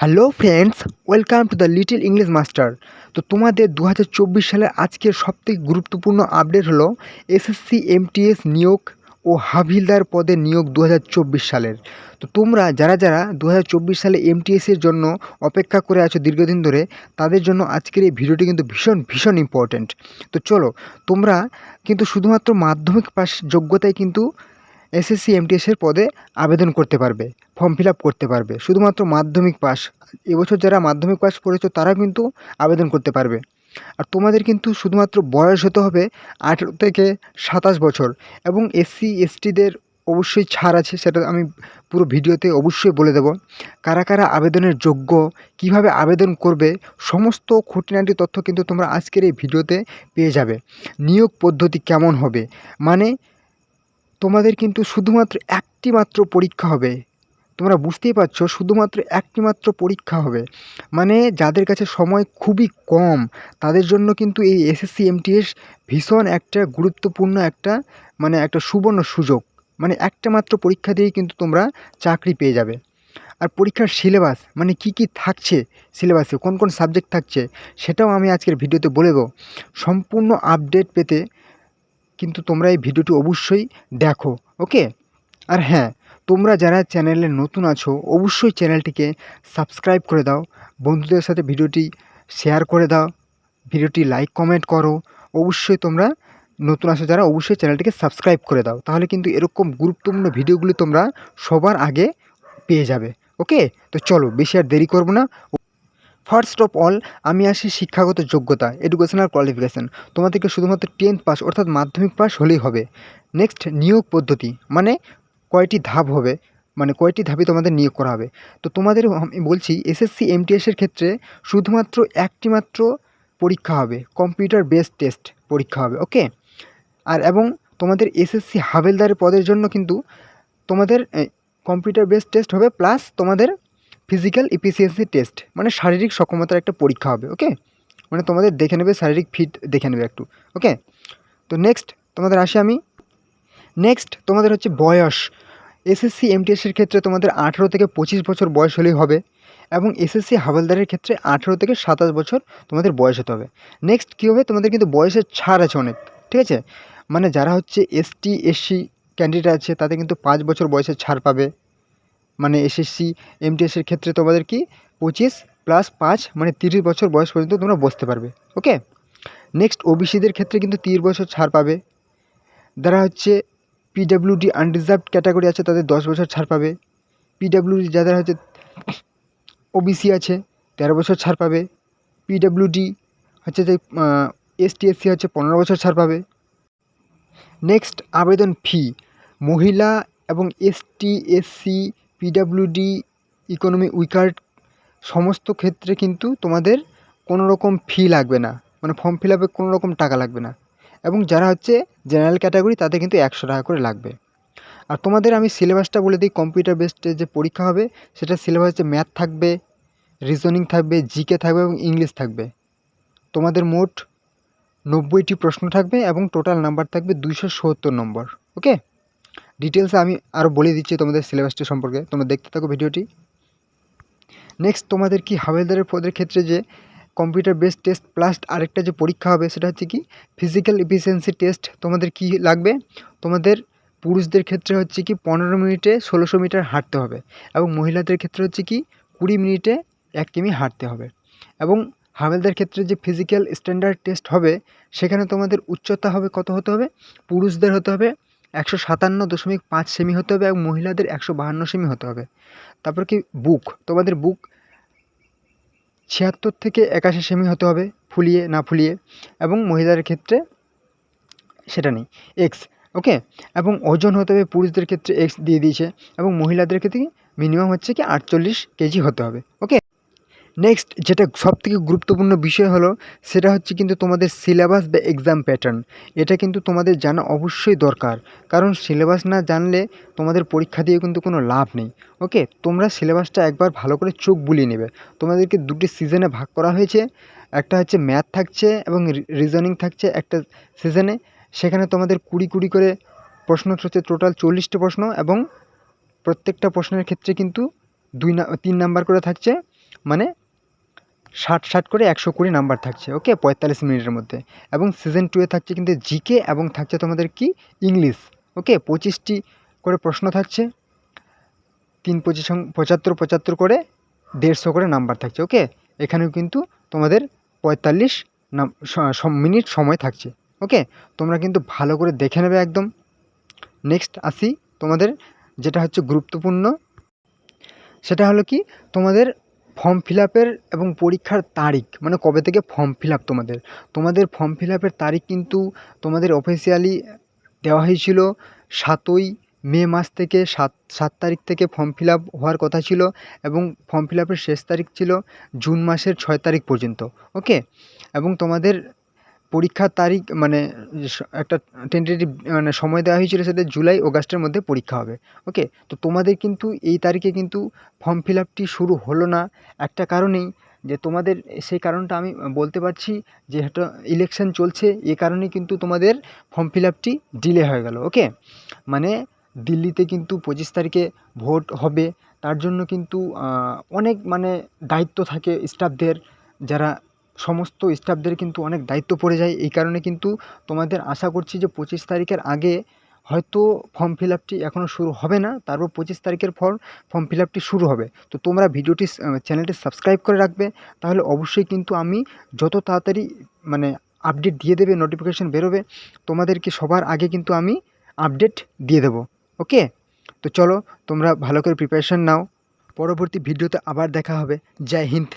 Hello friends welcome to the little English master তো তোমাদের দু হাজার চব্বিশ সালের আজকের সবথেকে গুরুত্বপূর্ণ আপডেট হলো এসএসসি এমটিএস নিয়োগ ও হাভিলদার পদে নিয়োগ দু হাজার চব্বিশ সালের। তো তোমরা যারা যারা দু হাজার চব্বিশ সালে এমটিএসের জন্য অপেক্ষা করে আছো দীর্ঘদিন ধরে, তাদের জন্য আজকের এই ভিডিওটি কিন্তু ভীষণ ভীষণ ইম্পর্ট্যান্ট তো চলো, তোমরা কিন্তু শুধুমাত্র মাধ্যমিক পাস যোগ্যতায় কিন্তু এসএসসি এমটিএসের পদে আবেদন করতে পারবে ফর্ম ফিল আপ করতে পারবে। শুধুমাত্র মাধ্যমিক পাস এবছর যারা মাধ্যমিক পাস করেছ, তারা কিন্তু আবেদন করতে পারবে। আর তোমাদের কিন্তু শুধুমাত্র বয়স হতে হবে আঠেরো থেকে সাতাশ বছর এবং এসসি এসটিদের অবশ্যই ছাড় আছে, সেটা আমি পুরো ভিডিওতে অবশ্যই বলে দেবো। কারা কারা আবেদনের যোগ্য, কীভাবে আবেদন করবে, সমস্ত খুঁটিনাটি তথ্য কিন্তু তোমরা আজকের এই ভিডিওতে পেয়ে যাবে। নিয়োগ পদ্ধতি কেমন হবে? মানে তোমাদের কিন্তু শুধুমাত্র একটি মাত্র পরীক্ষা হবে। তোমরা বুঝতেই পারছ শুধুমাত্র একটি মাত্র পরীক্ষা হবে। মানে যাদের কাছে সময় খুবই কম, তাদের জন্য কিন্তু এই এসএসসি, এমটিএস ভীষণ একটা গুরুত্বপূর্ণ একটা মানে একটা সুবর্ণ সুযোগ। মানে একটা মাত্র পরীক্ষা দিয়েই কিন্তু তোমরা চাকরি পেয়ে যাবে। আর পরীক্ষার সিলেবাস মানে কি কি থাকছে সিলেবাসে, কোন কোন সাবজেক্ট থাকছে, সেটাও আমি আজকের ভিডিওতে বলে দেবো। সম্পূর্ণ আপডেট পেতে কিন্তু তোমরা এই ভিডিওটি অবশ্যই দেখো, ওকে? আর হ্যাঁ তোমরা যারা চ্যানেলে নতুন আছো, অবশ্যই চ্যানেলটিকে সাবস্ক্রাইব করে দাও, বন্ধুদের সাথে ভিডিওটি শেয়ার করে দাও, ভিডিওটি লাইক, কমেন্ট করো, অবশ্যই তোমরা নতুন আসো যারা, অবশ্যই চ্যানেলটিকে সাবস্ক্রাইব করে দাও, তাহলে কিন্তু এরকম গুরুত্বপূর্ণ ভিডিওগুলি তোমরা সবার আগে পেয়ে যাবে, ওকে? তো চলো, বেশি আর দেরি করব না ফার্স্ট অফ অল আমি আসি শিক্ষাগত যোগ্যতা এডুকেশনাল কোয়ালিফিকেশান তোমাদেরকে শুধুমাত্র টেন্থ পাস অর্থাৎ মাধ্যমিক পাস হলেই হবে। নেক্সট নিয়োগ পদ্ধতি মানে কয়টি ধাপ হবে মানে কয়টি ধাপে তোমাদের নিয়োগ করা হবে। তো তোমাদের আমি বলছি এসএসসি এমটিএসের ক্ষেত্রে শুধুমাত্র একটি মাত্র পরীক্ষা হবে কম্পিউটার বেসড টেস্ট পরীক্ষা হবে ওকে আর এবং তোমাদের এসএসসি হাবেলদারের পদের জন্য কিন্তু তোমাদের কম্পিউটার বেসড টেস্ট হবে প্লাস তোমাদের ফিজিক্যাল ইফিসিয়েন্সি টেস্ট মানে শারীরিক সক্ষমতার একটা পরীক্ষা হবে ওকে মানে তোমাদের দেখে নেবে, শারীরিক ফিট দেখে নেবে একটু ওকে তো নেক্সট তোমাদের আসি আমি। নেক্সট তোমাদের হচ্ছে বয়স। এসএসসি এমটিএসের ক্ষেত্রে তোমাদের আঠেরো থেকে পঁচিশ বছর বয়স হলেই হবে এবং এসএসসি হাওলদারের ক্ষেত্রে আঠেরো থেকে সাতাশ বছর তোমাদের বয়স হতে হবে। নেক্সট কী হবে? তোমাদের কিন্তু বয়সের ছাড় আছে অনেক, ঠিক আছে? মানে যারা হচ্ছে এসটি এসসি ক্যান্ডিডেট আছে, তাদের কিন্তু পাঁচ বছর বয়সের ছাড় পাবে। মানে এসএসসি এমটিএসের ক্ষেত্রে তোমাদের কি? পঁচিশ প্লাস পাঁচ মানে তিরিশ বছর বয়স পর্যন্ত তোমরা বসতে পারবে ওকে নেক্সট ওবিসিদের ক্ষেত্রে কিন্তু তিরিশ বছর ছাড় পাবে। যারা হচ্ছে পিডাব্লিউডি আনরিজার্ভড ক্যাটাগরি আছে, তাদের দশ বছর ছাড় পাবে। পিডাব্লিউডি যাদের হচ্ছে ওবিসি আছে, তেরো বছর ছাড় পাবে। পিডাব্লিউডি হচ্ছে যে এসটি এসসি হচ্ছে পনেরো বছর ছাড় পাবে। নেক্সট আবেদন ফি মহিলা এবং এসটি এসসি পিডাব্লিউডি ইকোনমি উইকার্ড সমস্ত ক্ষেত্রে কিন্তু তোমাদের কোনো রকম ফি লাগবে না। মানে ফর্ম ফিল আপে কোনো রকম টাকা লাগবে না। এবং যারা হচ্ছে জেনারেল ক্যাটাগরি তাদের কিন্তু একশো টাকা করে লাগবে। আর তোমাদের আমি সিলেবাসটা বলে দিই কম্পিউটার বেসড যে পরীক্ষা হবে সেটা সিলেবাস হচ্ছে ম্যাথ থাকবে রিজনিং থাকবে জিকে থাকবে এবং ইংলিশ থাকবে। তোমাদের মোট নব্বইটি প্রশ্ন থাকবে এবং টোটাল নাম্বার থাকবে দুইশো সত্তর নম্বর ওকে ডিটেলসে আমি আরও বলে দিচ্ছি তোমাদের সিলেবাসটি সম্পর্কে। তোমরা দেখতে থাকো ভিডিওটি। নেক্সট তোমাদের কি হাওলদারের পদের ক্ষেত্রে যে কম্পিউটার বেসড টেস্ট প্লাস আরেকটা যে পরীক্ষা হবে, সেটা হচ্ছে কি? ফিজিক্যাল এফিসিয়েন্সি টেস্ট তোমাদের কি লাগবে? তোমাদের পুরুষদের ক্ষেত্রে হচ্ছে কি পনেরো মিনিটে ষোলোশো মিটার হাঁটতে হবে এবং মহিলাদের ক্ষেত্রে হচ্ছে কি কুড়ি মিনিটে এক কিমি হাঁটতে হবে। এবং হাওলদার ক্ষেত্রে যে ফিজিক্যাল স্ট্যান্ডার্ড টেস্ট হবে, সেখানে তোমাদের উচ্চতা হবে কত হতে হবে? পুরুষদের হতে হবে একশো সাতান্ন দশমিক পাঁচ সেমি হতে হবে এবং মহিলাদের একশো বাহান্ন সেমি হতে হবে। তারপর কি বুক? তোমাদের বুক ছিয়াত্তর থেকে একাশি সেমি হতে হবে, ফুলিয়ে না ফুলিয়ে, এবং মহিলাদের ক্ষেত্রে সেটা নেই, এক্স, ওকে? এবং ওজন হতে হবে পুরুষদের ক্ষেত্রে এক্স দিয়ে দিয়েছে, এবং মহিলাদের ক্ষেত্রে মিনিমাম হচ্ছে কি আটচল্লিশ কেজি হতে হবে, ওকে? নেক্সট যেটা সবথেকে গুরুত্বপূর্ণ বিষয় হলো, সেটা হচ্ছে কিন্তু তোমাদের সিলেবাস বা এক্সাম প্যাটার্ন এটা কিন্তু তোমাদের জানা অবশ্যই দরকার। কারণ সিলেবাস না জানলে তোমাদের পরীক্ষা দিয়ে কিন্তু কোনো লাভ নেই। ওকে তোমরা সিলেবাসটা একবার ভালো করে চোখ বুলিয়ে নেবে। তোমাদেরকে দুটি সিজনে ভাগ করা হয়েছে। একটা হচ্ছে ম্যাথ থাকছে এবং রিজনিং থাকছে একটা সিজনে সেখানে তোমাদের কুড়ি কুড়ি করে প্রশ্ন হচ্ছে টোটাল চল্লিশটা প্রশ্ন এবং প্রত্যেকটা প্রশ্নের ক্ষেত্রে কিন্তু দুই না, তিন নাম্বার করে থাকছে। মানে ষাট ষাট করে একশো কুড়ি নাম্বার থাকছে, ওকে? পঁয়তাল্লিশ মিনিটের মধ্যে। এবং সিজন টুয়ে থাকছে কিন্তু জিকে এবং থাকছে তোমাদের কি? English okay? পঁচিশটি করে প্রশ্ন থাকছে, তিন পঁচিশ, পঁচাত্তর পঁচাত্তর করে দেড়শো করে নাম্বার থাকছে, ওকে? এখানেও কিন্তু তোমাদের পঁয়তাল্লিশ নাম মিনিট সময় থাকছে, ওকে? তোমরা কিন্তু ভালো করে দেখে নেবে একদম। নেক্সট আসি তোমাদের, যেটা হচ্ছে গুরুত্বপূর্ণ। সেটা হলো কি? তোমাদের ফর্ম ফিল আপের এবং পরীক্ষার তারিখ মানে কবে থেকে ফর্ম ফিল আপ তোমাদের? তোমাদের ফর্ম ফিল আপের তারিখ কিন্তু তোমাদের অফিসিয়ালি দেওয়া হয়েছিল সাতই মে মাস থেকে সাত সাত তারিখ থেকে ফর্ম ফিল আপ হওয়ার কথা ছিল এবং ফর্ম ফিল আপের শেষ তারিখ ছিল জুন মাসের ছয় তারিখ পর্যন্ত ওকে এবং তোমাদের পরীক্ষার তারিখ মানে একটা টেন্টেটিভ মানে সময় দেওয়া হয়েছিল সেটা জুলাই অগাস্টের মধ্যে পরীক্ষা হবে। ওকে? তো তোমাদের কিন্তু এই তারিখে কিন্তু ফর্ম ফিল আপটি শুরু হলো না। একটা কারণেই যে তোমাদের, সেই কারণটা আমি বলতে পারছি যে একটা ইলেকশন চলছে, এ কারণেই কিন্তু তোমাদের ফর্ম ফিল আপটি ডিলে হয়ে গেল, ওকে? মানে দিল্লিতে কিন্তু পঁচিশ তারিখে ভোট হবে। তার জন্য কিন্তু অনেক মানে দায়িত্ব থাকে স্টাফদের যারা সমস্ত স্টাফদের কিন্তু অনেক দায়িত্ব পড়ে যায়। এই কারণে কিন্তু তোমাদের আশা করছি যে পঁচিশ তারিখের আগে হয়তো ফর্ম ফিল আপটি এখনও শুরু হবে না। তারপর পঁচিশ তারিখের পর ফর্ম ফিল আপটি শুরু হবে। তো তোমরা ভিডিওটি চ্যানেলটি সাবস্ক্রাইব করে রাখবে। তাহলে অবশ্যই কিন্তু আমি যত তাড়াতাড়ি মানে আপডেট দিয়ে দেবে নোটিফিকেশান বেরোবে, তোমাদেরকে সবার আগে কিন্তু আমি আপডেট দিয়ে দেবো। ওকে তো চলো তোমরা ভালো করে প্রিপারেশান নাও। পরবর্তী ভিডিওতে আবার দেখা হবে। জয় হিন্দ।